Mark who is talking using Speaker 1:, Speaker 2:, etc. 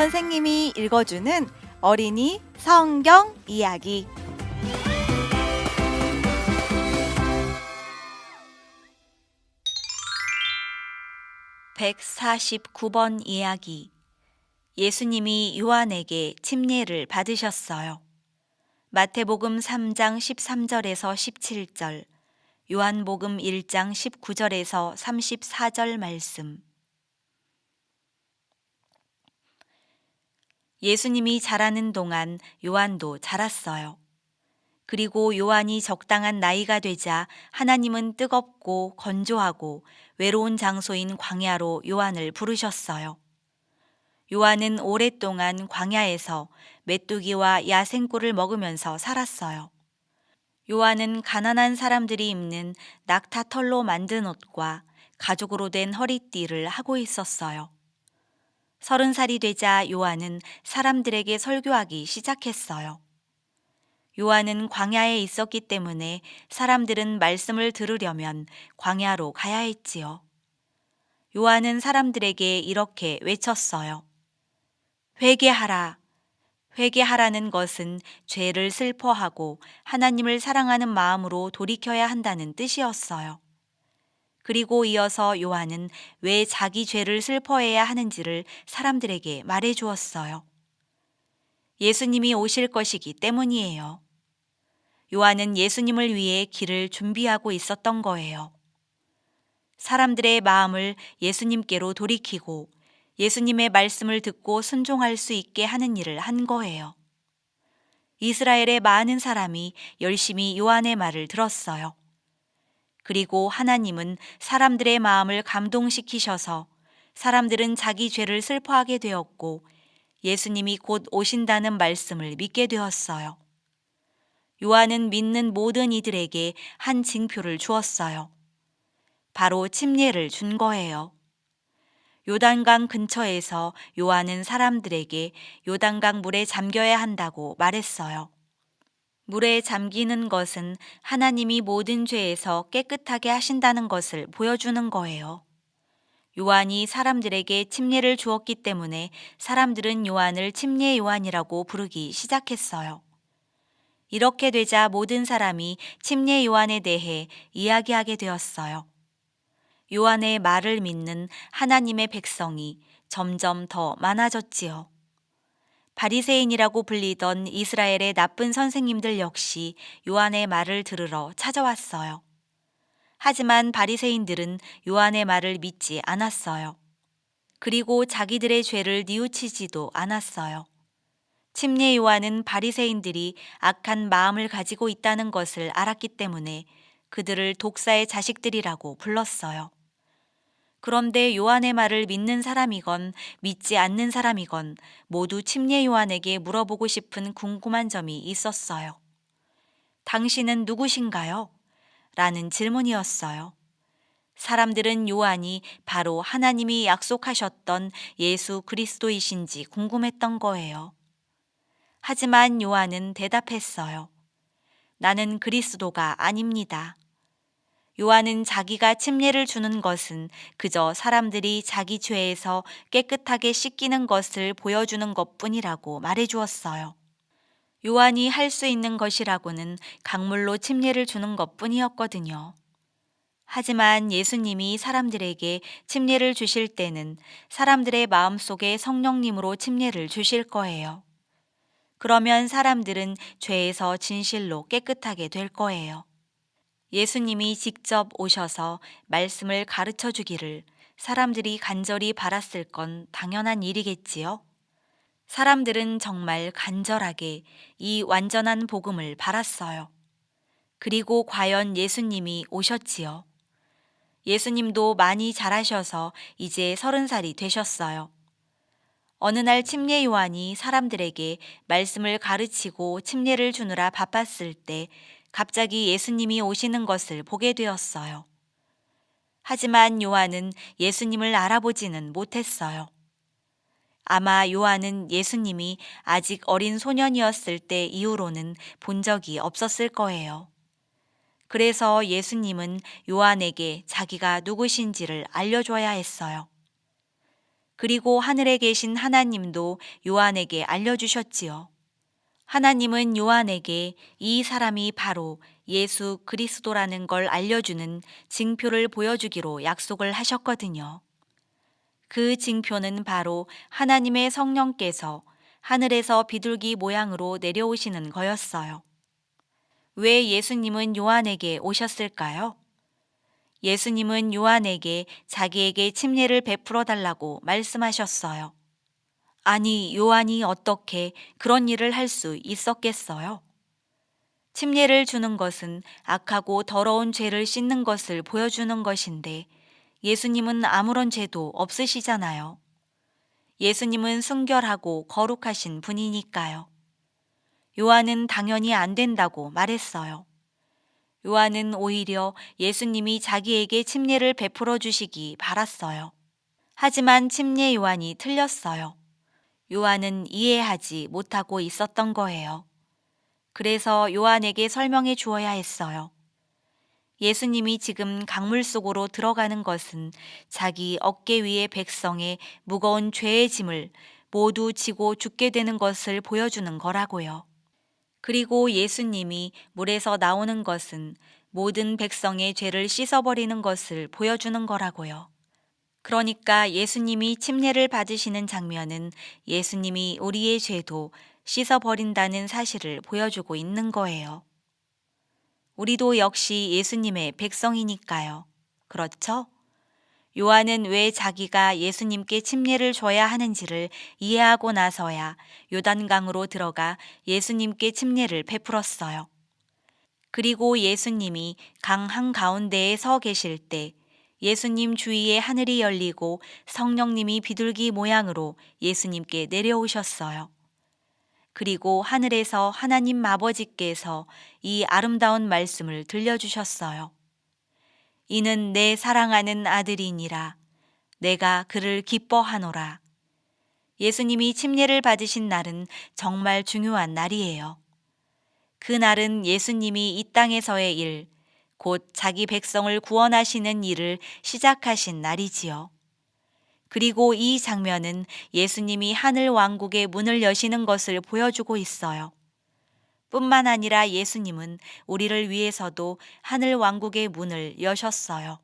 Speaker 1: 선생님이 읽어주는 어린이 성경 이야기. (149번) 이야기 예수님이 요한에게 침례를 받으셨어요. 마태복음 3장 13절에서 17절, 요한복음 1장 19절에서 34절 말씀. 예수님이 자라는 동안 요한도 자랐어요. 그리고 요한이 적당한 나이가 되자 하나님은 뜨겁고 건조하고 외로운 장소인 광야로 요한을 부르셨어요. 요한은 오랫동안 광야에서 메뚜기와 야생꿀을 먹으면서 살았어요. 요한은 가난한 사람들이 입는 낙타털로 만든 옷과 가죽으로 된 허리띠를 하고 있었어요. 서른 살이 되자 요한은 사람들에게 설교하기 시작했어요. 요한은 광야에 있었기 때문에 사람들은 말씀을 들으려면 광야로 가야 했지요. 요한은 사람들에게 이렇게 외쳤어요. 회개하라. 회개하라는 것은 죄를 슬퍼하고 하나님을 사랑하는 마음으로 돌이켜야 한다는 뜻이었어요. 그리고 이어서 요한은 왜 자기 죄를 슬퍼해야 하는지를 사람들에게 말해 주었어요. 예수님이 오실 것이기 때문이에요. 요한은 예수님을 위해 길을 준비하고 있었던 거예요. 사람들의 마음을 예수님께로 돌이키고 예수님의 말씀을 듣고 순종할 수 있게 하는 일을 한 거예요. 이스라엘의 많은 사람이 열심히 요한의 말을 들었어요. 그리고 하나님은 사람들의 마음을 감동시키셔서 사람들은 자기 죄를 슬퍼하게 되었고 예수님이 곧 오신다는 말씀을 믿게 되었어요. 요한은 믿는 모든 이들에게 한 징표를 주었어요. 바로 침례를 준 거예요. 요단강 근처에서 요한은 사람들에게 요단강 물에 잠겨야 한다고 말했어요. 물에 잠기는 것은 하나님이 모든 죄에서 깨끗하게 하신다는 것을 보여주는 거예요. 요한이 사람들에게 침례를 주었기 때문에 사람들은 요한을 침례 요한이라고 부르기 시작했어요. 이렇게 되자 모든 사람이 침례 요한에 대해 이야기하게 되었어요. 요한의 말을 믿는 하나님의 백성이 점점 더 많아졌지요. 바리새인이라고 불리던 이스라엘의 나쁜 선생님들 역시 요한의 말을 들으러 찾아왔어요. 하지만 바리새인들은 요한의 말을 믿지 않았어요. 그리고 자기들의 죄를 뉘우치지도 않았어요. 침례 요한은 바리새인들이 악한 마음을 가지고 있다는 것을 알았기 때문에 그들을 독사의 자식들이라고 불렀어요. 그런데 요한의 말을 믿는 사람이건 믿지 않는 사람이건 모두 침례 요한에게 물어보고 싶은 궁금한 점이 있었어요. 당신은 누구신가요? 라는 질문이었어요. 사람들은 요한이 바로 하나님이 약속하셨던 예수 그리스도이신지 궁금했던 거예요. 하지만 요한은 대답했어요. 나는 그리스도가 아닙니다. 요한은 자기가 침례를 주는 것은 그저 사람들이 자기 죄에서 깨끗하게 씻기는 것을 보여주는 것 뿐이라고 말해 주었어요. 요한이 할 수 있는 것이라고는 강물로 침례를 주는 것 뿐이었거든요. 하지만 예수님이 사람들에게 침례를 주실 때는 사람들의 마음 속에 성령님으로 침례를 주실 거예요. 그러면 사람들은 죄에서 진실로 깨끗하게 될 거예요. 예수님이 직접 오셔서 말씀을 가르쳐 주기를 사람들이 간절히 바랐을 건 당연한 일이겠지요. 사람들은 정말 간절하게 이 완전한 복음을 바랐어요. 그리고 과연 예수님이 오셨지요. 예수님도 많이 자라셔서 이제 서른 살이 되셨어요. 어느 날 침례 요한이 사람들에게 말씀을 가르치고 침례를 주느라 바빴을 때 갑자기 예수님이 오시는 것을 보게 되었어요. 하지만 요한은 예수님을 알아보지는 못했어요. 아마 요한은 예수님이 아직 어린 소년이었을 때 이후로는 본 적이 없었을 거예요. 그래서 예수님은 요한에게 자기가 누구신지를 알려줘야 했어요. 그리고 하늘에 계신 하나님도 요한에게 알려주셨지요. 하나님은 요한에게 이 사람이 바로 예수 그리스도라는 걸 알려주는 징표를 보여주기로 약속을 하셨거든요. 그 징표는 바로 하나님의 성령께서 하늘에서 비둘기 모양으로 내려오시는 거였어요. 왜 예수님은 요한에게 오셨을까요? 예수님은 요한에게 자기에게 침례를 베풀어 달라고 말씀하셨어요. 아니, 요한이 어떻게 그런 일을 할 수 있었겠어요? 침례를 주는 것은 악하고 더러운 죄를 씻는 것을 보여주는 것인데 예수님은 아무런 죄도 없으시잖아요. 예수님은 순결하고 거룩하신 분이니까요. 요한은 당연히 안 된다고 말했어요. 요한은 오히려 예수님이 자기에게 침례를 베풀어 주시기 바랐어요. 하지만 침례 요한이 틀렸어요. 요한은 이해하지 못하고 있었던 거예요. 그래서 요한에게 설명해 주어야 했어요. 예수님이 지금 강물 속으로 들어가는 것은 자기 어깨 위의 백성의 무거운 죄의 짐을 모두 지고 죽게 되는 것을 보여주는 거라고요. 그리고 예수님이 물에서 나오는 것은 모든 백성의 죄를 씻어버리는 것을 보여주는 거라고요. 그러니까 예수님이 침례를 받으시는 장면은 예수님이 우리의 죄도 씻어버린다는 사실을 보여주고 있는 거예요. 우리도 역시 예수님의 백성이니까요. 그렇죠? 요한은 왜 자기가 예수님께 침례를 줘야 하는지를 이해하고 나서야 요단강으로 들어가 예수님께 침례를 베풀었어요. 그리고 예수님이 강 한가운데에 서 계실 때 예수님 주위에 하늘이 열리고 성령님이 비둘기 모양으로 예수님께 내려오셨어요. 그리고 하늘에서 하나님 아버지께서 이 아름다운 말씀을 들려주셨어요. 이는 내 사랑하는 아들이니라. 내가 그를 기뻐하노라. 예수님이 침례를 받으신 날은 정말 중요한 날이에요. 그 날은 예수님이 이 땅에서의 일, 곧 자기 백성을 구원하시는 일을 시작하신 날이지요. 그리고 이 장면은 예수님이 하늘 왕국의 문을 여시는 것을 보여주고 있어요. 뿐만 아니라 예수님은 우리를 위해서도 하늘 왕국의 문을 여셨어요.